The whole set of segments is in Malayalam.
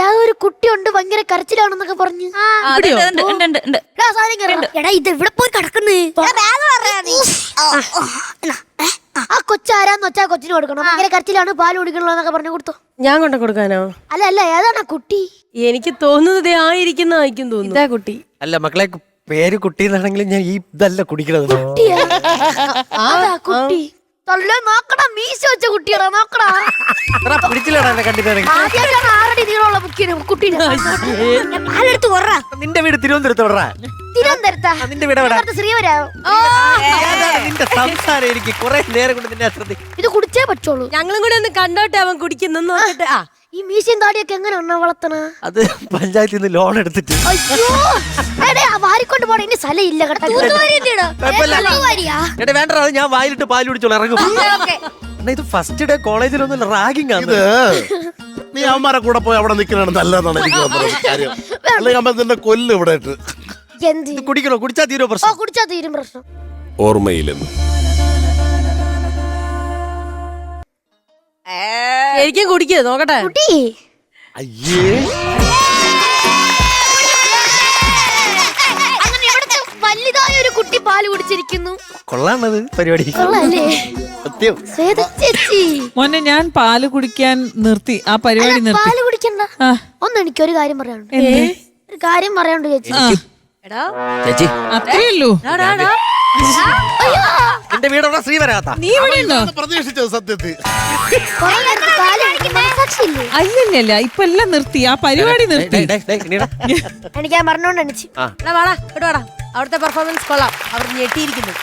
യാതൊരു കുട്ടിയുണ്ട് ഭയങ്കര കരച്ചിലാണെന്നൊക്കെ പറഞ്ഞു. എടാ, സാധനം കേറടാ. എടാ ഇത് ഇവിടെ പോയി കിടക്കുന്നേ? ആ കൊച്ചാരാന്ന് വെച്ചാ കൊച്ചിന് കൊടുക്കണം. ഭയങ്കര കരച്ചിലാണ് പാൽ കുടിക്കണല്ലോ എന്നൊക്കെ പറഞ്ഞു കൊടുത്തു. ഞാൻ കൊണ്ട കൊടുക്കാനോ? അല്ല അല്ല ഏതാണ് ആ കുട്ടി? എനിക്ക് തോന്നുന്നത് ആയിരിക്കുന്ന ആയിരിക്കും തോന്നുന്നു. ഇതാ കുട്ടി. അല്ല മക്കളെ പേര് കുട്ടി എന്നാണെങ്കിലും ഞാൻ ഈ ഇതല്ല കുടിക്കണത്? അതാ കുട്ടി. നോക്കടാ മീശ വെച്ച കുട്ടിയാടാ നോക്കടാ. പിടിച്ചില്ലടാ എന്നെ കണ്ടിട്ട് ആദ്യമായിട്ടാണ് ആറടി നീളമുള്ള കുട്ടീനെ. കുട്ടീനെ പാലെടുത്ത് കൊറ. നിന്റെ വീട് തിരുവനന്തപുരത്ത് നിന്റെ വീട് എവിടാ? ശ്രീവരാ ഏതാണ് നിന്റെ സംസാരം എനിക്ക് കുറെ നേരം കൊണ്ട് നിന്നെ ശ്രദ്ധിക്കും ഇത് കുടിച്ചേ പറ്റുള്ളൂ. ഞങ്ങളും കൂടെ ഒന്ന് കണ്ടോട്ടെ അവൻ കുടിക്കുന്നെന്ന് നോക്കട്ടെ ആ. ഈ മീശയും താടിയൊക്കെ എങ്ങനെ ഒന്നാ വളർത്തണ? അത് പഞ്ചായത്തിൽ നിന്ന് ലോൺ എടുത്തിട്ട്. അയ്യോ! എടേ, ആ വാരിക്കൊണ്ട് പോണ ഇനി സ്ഥലം ഇല്ല കേട്ടോ കുഴപ്പമില്ല. വേണ്ട അത് ഞാൻ വായിലിട്ട് പാൽ പിടിച്ചോളൂ ഇറങ്ങും. എന്നാ ഇത് ഫസ്റ്റ് ഡേ കോളേജിലൊന്നും റാഗിങ് ആണ്. ഇത് നീ അവന്മാരെ കൂടെ പോയി അവിടെ നിൽക്കുന്നതാണ് നല്ലതാണ് എനിക്ക് തോന്നുന്നത്. കാര്യം. അല്ലെങ്കിൽ അമ്മ നിന്നെ കൊല്ലും ഇവിടെ ഇട്ട് എന്ത്? ഇത് കുടിക്കണോ? കുടിച്ചാ തീരോ ഓ പ്രശ്നം? കുടിച്ചാ തീരും പ്രശ്നം. ഓർമ്മയിലെന്ന് ശരിക്കും കുടിക്കുക നോക്കട്ടെ. കുട്ടി അയ്യേ. അങ്ങനെ ഇവിടുത്തെ വലുതായ ഒരു കുട്ടി പാൽ കുടിച്ചിരിക്കുന്നു. കൊള്ളാണത് പരിപാടി. കൊള്ളാല്ലേ? സത്യം. ശ്വേത ചേച്ചി. മോനെ ഞാൻ പാൽ കുടിക്കാൻ നിർത്തി. ആ പരിപാടി നിർത്തി. പാൽ കുടിക്കണ്ട. ആ. ഒന്ന് എനിക്കൊരു കാര്യം പറയാനുണ്ട്. എന്ത്? ഒരു കാര്യം പറയാനുണ്ട് ചേച്ചി. എടാ. ചേച്ചി. അത്രേ ഉള്ളൂ. ഡാ, ഡാ. നിന്റെ വീട് അവിടെ ശ്രീവരാത്ത നീ ഇവിടെ ഉണ്ടോ? പ്രതീക്ഷിച്ചത് സത്യത്തിൽ. കുറേ നേരത്തെ? അല്ലല്ല ഇപ്പൊ എല്ലാം നിർത്തി ആ പരിപാടി നിർത്തി. എനിക്ക് ഞാൻ പറഞ്ഞോണ്ട് എണിച്ച്. എടാ, വാടാ ഇവിടെ വാടാ. അവിടുത്തെ പെർഫോമൻസ് കൊള്ളാം. അവർ ഞെട്ടിയിരിക്കുന്നു.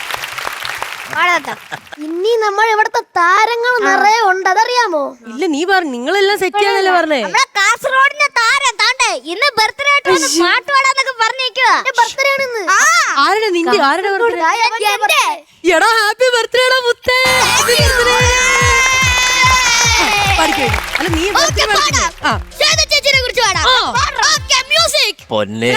ഇനി നമ്മൾ ഇവിടുത്തെ താരങ്ങൾ നിറയെ ഉണ്ട് അതറിയാമോ? ഇല്ല നീ പറഞ്ഞു നിങ്ങളെല്ലാം സെറ്റ് ചെയ്യാന്നല്ലേ പറഞ്ഞേ? നമ്മളെ കാസർഗോഡിന്റെ താരം താണ്ടേ ഇന്ന് ബർത്ത്ഡേ ആയിട്ട് വന്ന് പാട്ട് പാടാന്നൊക്കെ പറഞ്ഞേക്കുക ബർത്ത്ഡേ ആണെന്ന്. ആരുടെ നിന്റെ ആരുടെ birthday? എടാ ഹാപ്പി ബർത്ത്ഡേ മുത്തേ. Happy birthday. അല്ല നീ birthday പഠിക്കില്ലേ? ആ. ശ്വേത ചേച്ചിനെ കുറിച്ച് പാടാം. ഓക്കേ മ്യൂസിക് പൊന്നെ.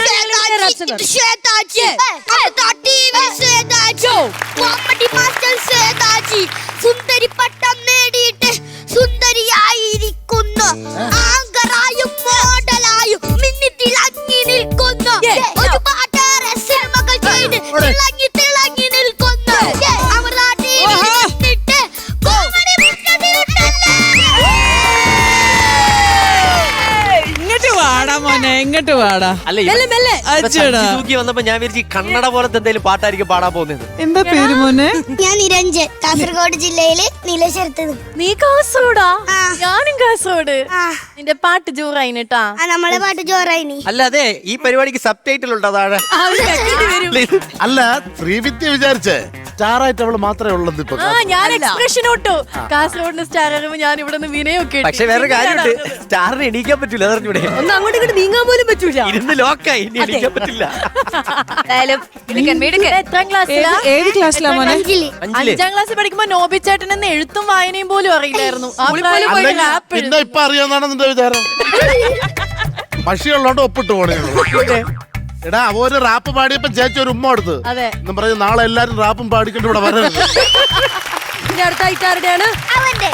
സുന്ദരി പട്ടം നേടിയിട്ട് സുന്ദരിയായിരിക്കുന്നു. ആങ്കറായും മോഡലായും മിന്നി തിളങ്ങി നിൽക്കുന്നു. ഒരുപാട് സിനിമകൾ ചെയ്ത് തിളങ്ങി വാടാ? പാടാ അല്ല മെല്ലെ, മെല്ലെ. അച്ഛടാ തൂക്കി വന്നപ്പോ ഞാൻ വിചാരിച്ചു ഈ കണ്ണട പോലത്തെ എന്തെങ്കിലും പാട്ടായിരിക്കും പാടാൻ പോകുന്നത്. എന്താ പേര് മോനെ? ഞാൻ നിരഞ്ജൻ കാസർഗോഡ് ജില്ലയിൽ നീലേശ്വരത്ത്. നീ കാസർഗോഡാ? ഞാനും കാസർഗോഡ്. ആ. നിന്റെ പാട്ട് ജോറായിട്ടാ ആ, നമ്മളെ പാട്ട് ജോറായിനി. അല്ല അതെ ഈ പരിപാടിക്ക് സബ് ടൈറ്റിൽ ഉണ്ടോ താഴെ അല്ല ശ്രീവിദ്യ വിചാരിച്ചേ. സ്റ്റാറായിട്ട് അവൾ മാത്രമേ ഉള്ളത് ഇപ്പൊ ആ ഞാൻ എക്സ്പ്രഷൻ ഇട്ടു. കാസർഗോഡിന് സ്റ്റാർ ഞാൻ ഇവിടെ നിന്ന് വിനയൊക്കെ പക്ഷെ വേറെ കാര്യമുണ്ട് സ്റ്റാറിന് എണീക്കാൻ പറ്റൂല അതറിഞ്ഞൂടെ? ഒന്ന് അങ്ങോട്ട് ഇങ്ങോട്ട് നീങ്ങാൻ പോലും പറ്റൂല. ഇരുന്ന് ലോക്കായി ഇനി എണീക്കാൻ പറ്റില്ല. എത്രാം ക്ലാസ്സിലാ? ഏത് ഏത് ക്ലാസ്സിലാ മോനെ? അഞ്ചിൽ. അഞ്ചിൽ. അഞ്ചാം ക്ലാസ്സിൽ പഠിക്കുമ്പോ നോബി ചേട്ടൻ എന്ന് എഴുത്തും വായനയും പോലും അറിയില്ലായിരുന്നു. ആ പ്രായം പോയി അല്ലെങ്കിൽ rap എഴുതും. പിന്നെ ഇപ്പൊ അറിയാന്നാണ് നിന്റെ വിചാരം. പക്ഷിയുള്ളോണ്ട് ഒപ്പിട്ട് പോണേ. എടാ അവ ഒരു റാപ്പ് പാടിയപ്പോ ചേച്ചി ഒരു ഉമ്മ എടുത്ത് അതെ. എന്നും പറഞ്ഞ് നാളെ എല്ലാരും റാപ്പും പാടിക്കൊണ്ട് ഇവിടെ വരരുത്. പിന്നെ അടുത്ത ഐറ്റാരുടെയാണ്? അവന്റെ.